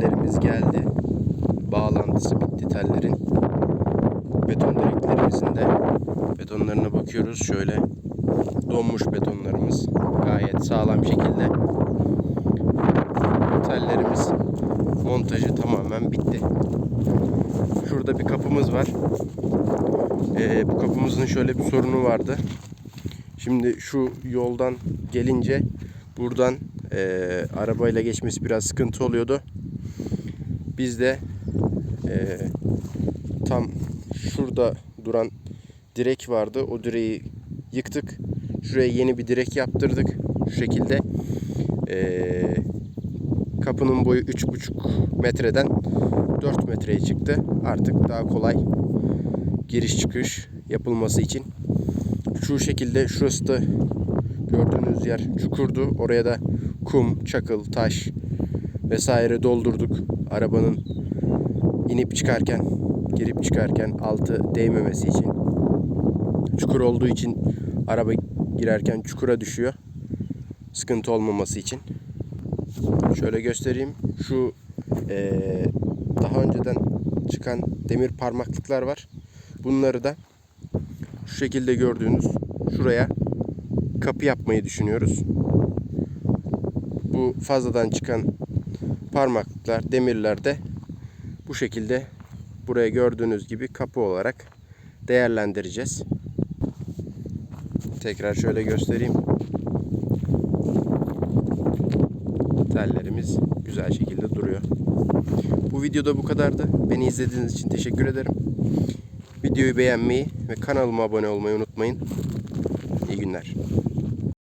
tellerimiz geldi. Bağlantısı bitti tellerin. Beton direklerimizin de betonlarına bakıyoruz. Şöyle donmuş betonlarımız gayet sağlam şekilde. Tellerimiz montajı tamamen bitti. Şurada bir kapımız var. Ee, bu kapımızın şöyle bir sorunu vardı. Şimdi şu yoldan gelince buradan eee, arabayla geçmesi biraz sıkıntı oluyordu. Biz de eee, tam şurada duran direk vardı. O direği yıktık. Şuraya yeni bir direk yaptırdık. Şu şekilde. Eee, kapının boyu 3,5 metreden 4 metreye çıktı. Artık daha kolay giriş çıkış yapılması için. Şu şekilde şurası da gördüğünüz yer çukurdu. Oraya da kum, çakıl, taş vesaire doldurduk. Arabanın inip çıkarken, girip çıkarken altı değmemesi için. Çukur olduğu için araba girerken çukura düşüyor. Sıkıntı olmaması için. Şöyle göstereyim. Şu eee, daha önceden çıkan demir parmaklıklar var. Bunları da şu şekilde gördüğünüz şuraya kapı yapmayı düşünüyoruz. Bu fazladan çıkan parmaklıklar, demirler de bu şekilde buraya gördüğünüz gibi kapı olarak değerlendireceğiz. Tekrar şöyle göstereyim. Tellerimiz güzel şekilde duruyor. Bu videoda bu kadardı. Beni izlediğiniz için teşekkür ederim. Videoyu beğenmeyi ve kanalıma abone olmayı unutmayın. İyi günler.